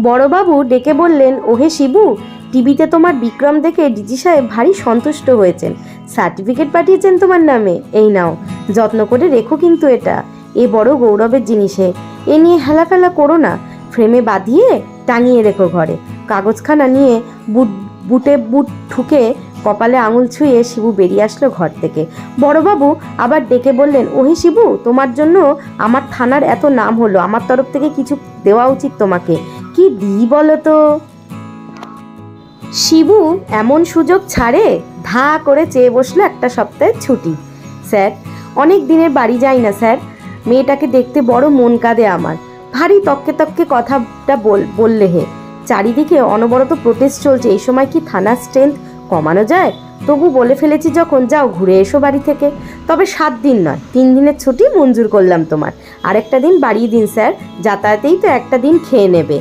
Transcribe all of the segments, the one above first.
বড়বাবু ডেকে বললেন, ওহে শিবু, টিভিতে তোমার বিক্রম দেখে ডিজি সাহেব ভারী সন্তুষ্ট হয়েছেন। সার্টিফিকেট পাঠিয়েছেন তোমার নামে। এই নাও, যত্ন করে রেখো কিন্তু এটা। এ বড় গৌরবের জিনিসে এ। নিয়ে হেলাফেলা করো না। ফ্রেমে বাঁধিয়ে টাঙিয়ে রেখো ঘরে। কাগজখানা নিয়ে বুট, বুটে বুট ঠুকে কপালে আঙুল ছুঁয়ে শিবু বেরিয়ে আসলো ঘর থেকে। বড়বাবু আবার ডেকে বললেন, ওহে শিবু, তোমার জন্য আমার থানার এত নাম হলো। আমার তরফ থেকে কিছু দেওয়া উচিত তোমাকে। দিই বলো তো। শিবু এমন সুযোগ ছাড়ে, ধা করে চেয়ে বসল একটা সপ্তাহের ছুটি। স্যার, অনেক দিনের বাড়ি যাই না, স্যার। মেয়েটাকে দেখতে বড় মন কাঁদে আমার। ভারী তককে তককে কথাটা বল, বললে হে। চারিদিকে অনবরত প্রোটেস্ট চলছে, এই সময় কি থানার স্ট্রেংথ কমানো যায়? তবু বলে ফেলেছি যখন, যাও ঘুরে এসো বাড়ি থেকে। তবে সাত দিন নয়, তিন দিনের ছুটি মঞ্জুর করলাম তোমার। আরেকটা দিন বাড়িয়ে দিন, স্যার। যাতায়াতেই তো একটা দিন খেয়ে নেবে।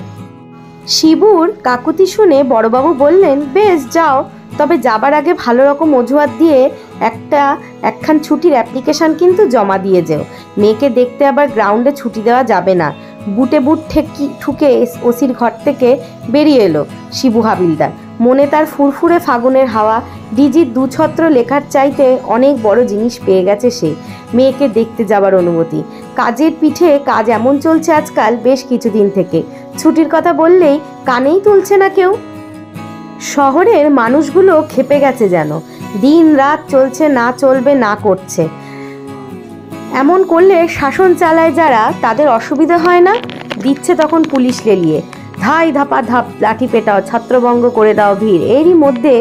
শিবুর কাকুতি শুনে বড়বাবু বললেন, বেশ, যাও। তবে যাবার আগে ভালো রকম অজুহাত দিয়ে একটা একখান ছুটির অ্যাপ্লিকেশন কিন্তু জমা দিয়ে যেও। মেয়েকে দেখতে আবার গ্রাউন্ডে ছুটি দেওয়া যাবে না। বুটে বুট ঠেকি ঠুকে ওসির ঘর থেকে বেরিয়ে এলো শিবু হাবিলদার। মনে তার ফুরফুরে ফাগুনের হাওয়া, ডিজির দুছত্র লেখার চাইতে অনেক বড় জিনিস পেয়ে গেছে সে। মেয়েকে দেখতে যাবার অনুমতি। কাজের পিঠে কাজ এমন চলছে আজকাল বেশ কিছুদিন থেকে। ছুটির কথা বললেই কানেই তুলছে না কেউ। শহরের মানুষগুলো খেপে গেছে যেন। দিন রাত চলছে, না চলবে, না করছে। এমন করলে শাসন চালায় যারা, তাদের অসুবিধা হয় না? দিচ্ছে তখন পুলিশ লেলিয়ে। ধাই ধাপা ধাপ লাঠি পেটাও, ছত্রভঙ্গ করে দাও ভিড়। এরই মধ্যে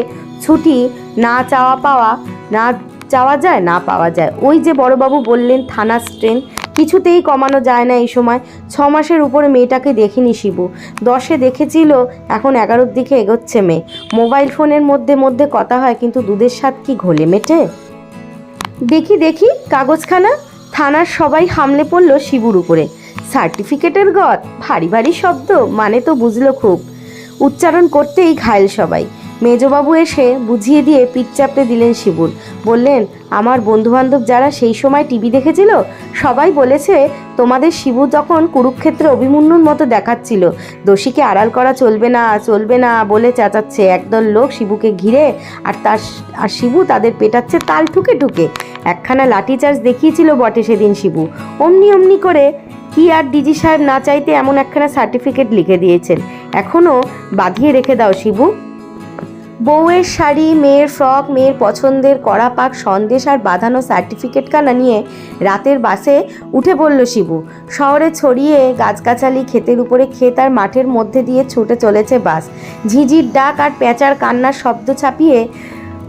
ছুটি না চাওয়া পাওয়া, না চাওয়া যায়, না পাওয়া যায়। ওই যে বড়বাবু বললেন, থানা স্ট্রেন কিছুতেই কমানো যায় না এই সময়। ছ মাসের উপরে মেয়েটাকে দেখিনি শিবু। দশে দেখেছিল, এখন এগারোর দিকে এগোচ্ছে মেয়ে। মোবাইল ফোনের মধ্যে মধ্যে কথা হয়, কিন্তু দুধের স্বাদ কি ঘোলে মেটে? দেখি দেখি, কাগজখানা। থানার সবাই হামলে পড়ল শিবুর উপরে। সার্টিফিকেটের গদ, ভারী ভারী শব্দ মানে তো বুঝলো খুব। উচ্চারণ করতেই ঘায়েল সবাই। মেজবাবু এসে বুঝিয়ে দিয়ে পিঠ চাপড়ে দিলেন শিবুর বললেন, আমার বন্ধুবান্ধব যারা সেই সময় টিভি দেখেছিল, সবাই বলেছে তোমাদের শিবু তখন কুরুক্ষেত্রে অভিমন্যুর মতো দেখাচ্ছিল, দোষীকে আড়াল করা চলবে না চলবে না বলে চেঁচাচ্ছে একদল লোক শিবুকে ঘিরে, আর তার, আর শিবু তাদের পেটাচ্ছে তাল ঠুকে ঠুকে। একখানা লাঠিচার্জ দেখিয়েছিল বটে সেদিন শিবু। অমনি অমনি করে কি আর ডিজি সাহেব না চাইতে এমন একখানা সার্টিফিকেট লিখে দিয়েছেন? এখনও বাঁধিয়ে রেখে দাও, শিবু। বউয়ের শাড়ি, মেয়ের ফ্রক, মেয়ের পছন্দের কড়া পাক, সন্দেশ আর বাঁধানো সার্টিফিকেট কানা নিয়ে রাতের বাসে উঠে পড়ল শিবু, শহরে ছড়িয়ে গাছগাছালি, ক্ষেতের উপরে ক্ষেত আর মাঠের মধ্যে দিয়ে ছুটে চলেছে বাস। ঝিঝির ডাক আর পেঁচার কান্নার শব্দ ছাপিয়ে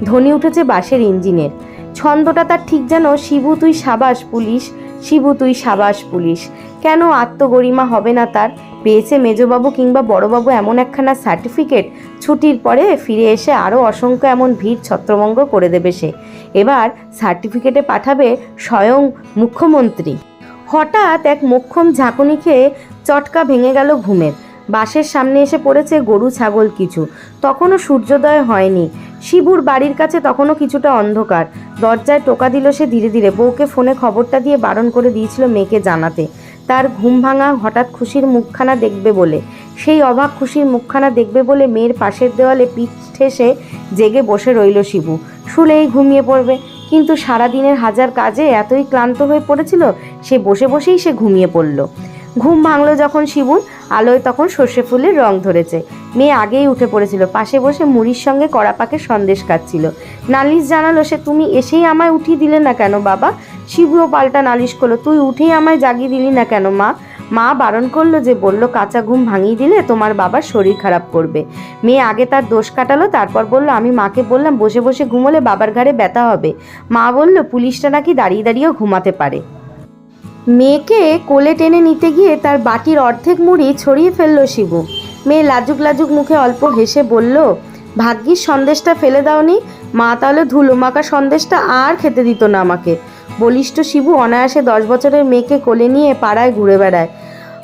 ধ্বনি উঠেছে বাসের ইঞ্জিনের। ছন্দটা তার ঠিক যেন, শিবু তুই সাবাস, পুলিশ শিবু, তুই সাবাস পুলিশ। কেন আত্মগরিমা হবে না তার? পেয়েছে মেজবাবু কিংবা বড়বাবু এমন একখানা সার্টিফিকেট? ছুটির পরে ফিরে এসে আরও অসংখ্য এমন ভিড় ছত্রভঙ্গ করে দেবে সে। এবার সার্টিফিকেটে পাঠাবে স্বয়ং মুখ্যমন্ত্রী। হঠাৎ এক মোক্ষম ঝাঁকুনি খেয়ে চটকা ভেঙে গেল ঘুমের। বাসের সামনে এসে পড়েছে গরু, ছাগল কিছু। তখনও সূর্যোদয় হয়নি। শিবুর বাড়ির কাছে তখনও কিছুটা অন্ধকার। দরজায় টোকা দিল সে ধীরে ধীরে। বউকে ফোনে খবরটা দিয়ে বারণ করে দিয়েছিল মেয়েকে জানাতে। তার ঘুম ভাঙা হঠাৎ খুশির মুখখানা দেখবে বলে। সেই অবাক খুশির মুখখানা দেখবে বলে মেয়ের পাশের দেওয়ালে পিঠ ঠেসে জেগে বসে রইল শিবু। শুলেই ঘুমিয়ে পড়বে। কিন্তু সারাদিনের হাজার কাজে এতই ক্লান্ত হয়ে পড়েছিল, সে বসে বসেই সে ঘুমিয়ে পড়ল। ঘুম ভাঙলো যখন শিবুর আলোয় তখন সর্ষে ফুলের রং ধরেছে। মেয়ে আগেই উঠে পড়েছিল। পাশে বসে মুড়ির সঙ্গে কড়া পাকে সন্দেশ কাটছিল। নালিশ জানালো, সে তুমি এসেই আমায় উঠিয়ে দিলে না কেন বাবা? শিবুও পাল্টা নালিশ করল, তুই উঠেই আমায় জাগিয়ে দিলি না কেন মা? মা বারণ করল যে, বলল কাঁচা ঘুম ভাঙিয়ে দিলে তোমার বাবার শরীর খারাপ করবে। মেয়ে আগে তার দোষ কাটালো, তারপর বলল, আমি মাকে বললাম বসে বসে ঘুমোলে বাবার ঘাড়ে ব্যথা হবে। মা বলল, পুলিশটা নাকি দাঁড়িয়ে দাঁড়িয়েও ঘুমাতে পারে। মেয়েকে কোলে টেনে নিতে গিয়ে তার বাটির অর্ধেক মুড়ি ছড়িয়ে ফেলল শিবু। মেয়ে লাজুক লাজুক মুখে অল্প হেসে বলল ভাগ্যির সন্দেশটা ফেলে দাওনি। মা তাহলে ধুলো মাখা সন্দেশটা আর খেতে দিত না আমাকে। বলিষ্ঠ শিবু অনায়াসে দশ বছরের মেয়েকে কোলে নিয়ে পাড়ায় ঘুরে বেড়ায়।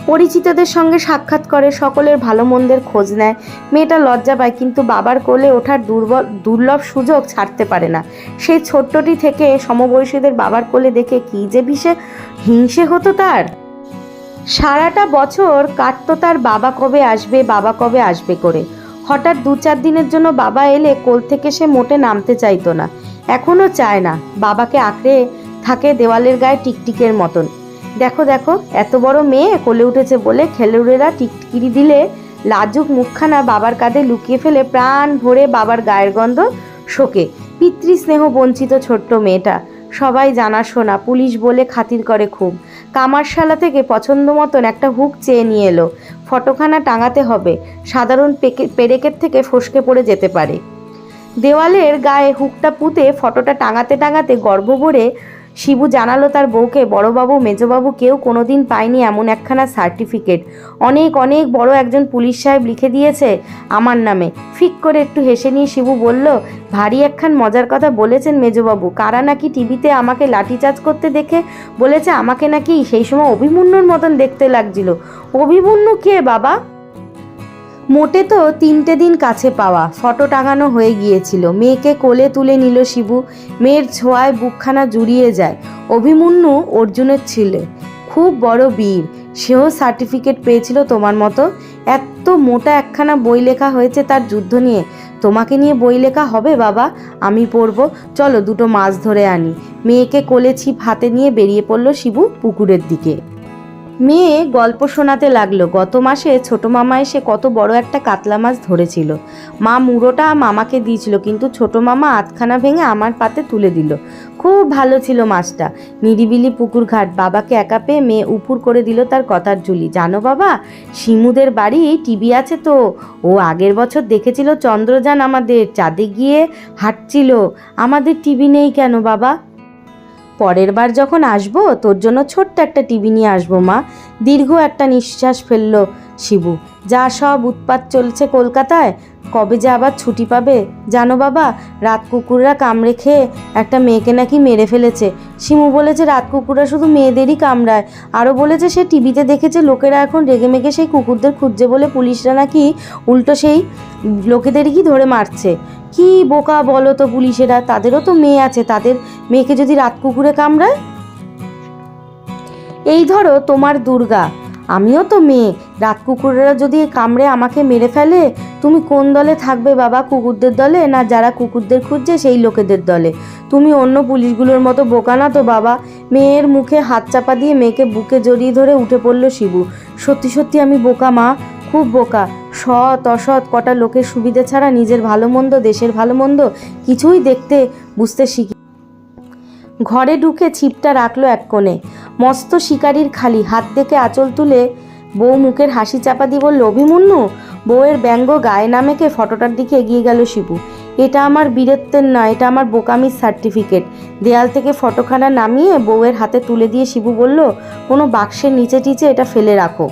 পরিচিতদের সঙ্গে সাক্ষাৎ করে, সকলের ভালো মন্দের খোঁজ নেয়। মেয়েটা লজ্জা পায়, কিন্তু বাবার কোলে ওঠার দুর্বল, দুর্লভ সুযোগ ছাড়তে পারে না। সেই ছোট্টটি থেকে সমবয়সীদের বাবার কোলে দেখে কী যে বিষে হিংসে হতো তার। সারাটা বছর কাটতো তার বাবা কবে আসবে, বাবা কবে আসবে করে। হঠাৎ দু চার দিনের জন্য বাবা এলে কোল থেকে সে মোটে নামতে চাইতো না। এখনও চায় না। বাবাকে আঁকড়ে থাকে দেওয়ালের গায়ে টিকটিকের মতন। দেখো দেখো, এত বড় মেয়ে কোলে উঠেছে বলে খেলুড়েরা টিকটিকিরি দিলে লাজুক মুখখানা বাবার কাঁধে লুকিয়ে ফেলে প্রাণ ভরে বাবার গায়ের গন্ধ শোকে। পিতৃস্নেহ বঞ্চিত ছোট্ট মেয়েটা। সবাই জানাশোনা পুলিশ বলে খাতির করে খুব। কামারশালা থেকে পছন্দ মতন একটা হুক চেয়ে নিয়ে এলো। ফটোখানা টাঙাতে হবে। সাধারণ পেকে, পেরেকের থেকে ফসকে পড়ে যেতে পারে। দেওয়ালের গায়ে হুকটা পুঁতে ফটোটা টাঙাতে টাঙাতে গর্ব ভরে শিবু জানালো তার বউকে, বড়বাবু, মেজবাবু কেউ কোনোদিন পায়নি এমন একখানা সার্টিফিকেট। অনেক অনেক বড় একজন পুলিশ সাহেব লিখে দিয়েছে আমার নামে। ফিক করে একটু হেসে নিয়ে শিবু বলল, ভারী একখান মজার কথা বলেছেন মেজবাবু। কারা নাকি টিভিতে আমাকে লাঠিচার্জ করতে দেখে বলেছে আমাকে নাকি সেই সময় অভিমন্যুর মতন দেখতে লাগছিল। অভিমন্যু কে বাবা? মোটে তো তিনটে দিন কাছে পাওয়া। ফটো টাঙানো হয়ে গিয়েছিল। মেয়েকে কোলে তুলে নিল শিবু। মেয়ের ছোঁয়ায় বুকখানা জুড়িয়ে যায়। অভিমন্যু অর্জুনের ছিলে। খুব বড় বীর। সেও সার্টিফিকেট পেয়েছিল তোমার মতো। এত মোটা একখানা বই লেখা হয়েছে তার যুদ্ধ নিয়ে। তোমাকে নিয়ে বই লেখা হবে বাবা? আমি পড়ব। চলো দুটো মাছ ধরে আনি। মেয়েকে কোলে ছিপ হাতে নিয়ে বেরিয়ে পড়ল শিবু পুকুরের দিকে। মেয়ে গল্প শোনাতে লাগল, গত মাসে ছোট মামা এসে কত বড় একটা কাতলা মাছ ধরেছিল। মা মুড়োটা মামাকে দিয়েছিল, কিন্তু ছোট মামা আধখানা ভেঙে আমার পাতে তুলে দিল। খুব ভালো ছিল মাছটা। নিরিবিলি পুকুর ঘাট, বাবাকে একা পেয়ে মেয়ে উপুর করে দিল তার কথার ঝুলি। জানো বাবা, শিমুদের বাড়ি টিভি আছে তো। ও আগের বছর দেখেছিল চন্দ্রযান আমাদের, চাঁদে গিয়ে হাঁটছিল। আমাদের টিভি নেই কেন বাবা? পরের বার যখন আসব, তোর জন্য ছোট্ট একটা টিভি নিয়ে আসব, মা। দীর্ঘ একটা নিঃশ্বাস ফেলল শিবু। যা সব উৎপাত চলছে কলকাতায় কবে যে আবার ছুটি পাবে? জানো বাবা, রাত কুকুররা কামড়ে খেয়ে একটা মেয়েকে নাকি মেরে ফেলেছে। শিমু বলেছে রাত কুকুররা শুধু মেয়েদেরই কামড়ায়। আরও বলেছে সে টিভিতে দেখেছে লোকেরা এখন রেগে মেগে সেই কুকুরদের খুঁজছে বলে পুলিশরা নাকি উল্টো সেই লোকেদেরই ধরে মারছে। কি বোকা বলো তো পুলিশেরা, তাদেরও তো মেয়ে আছে, তাদের মেয়েকে যদি রাত কুকুরে কামড়ায়? এই ধরো তোমার দুর্গা। আমিও তো মেয়ে। রাত কুকুরেরা যদি কামড়ে আমাকে মেরে ফেলে, তুমি কোন দলে থাকবে বাবা কুকুরদের দলে, না যারা কুকুরদের খুঁজছে সেই লোকেদের দলে? তুমি অন্য পুলিশগুলোর মতো বোকা না তো বাবা? মেয়ের মুখে হাত চাপা দিয়ে মেয়েকে বুকে জড়িয়ে ধরে উঠে পড়ল শিবু। সত্যি সত্যি আমি বোকা, মা। খুব বোকা। সৎ, অসৎ, কটা লোকের সুবিধে ছাড়া নিজের ভালো মন্দ, দেশের ভালো মন্দ কিছুই দেখতে, বুঝতে শিখি ঘরে ঢুকে ছিপটা রাখল এক কোণে। মস্ত শিকারির খালি, হাত দেখে আঁচল তুলে বউ মুখের হাসি চাপা দিয়ে বলল অভিমন্যু বউয়ের ব্যঙ্গ গায়ে নামেকে ফটোটার দিকে এগিয়ে গেল শিবু। এটা আমার বীরত্বের নয় এটা আমার বোকামির সার্টিফিকেট। দেয়াল থেকে ফটোখানা নামিয়ে বউয়ের হাতে তুলে দিয়ে শিবু বলল, কোনো বাক্সের নিচে টিচে এটা ফেলে রাখো।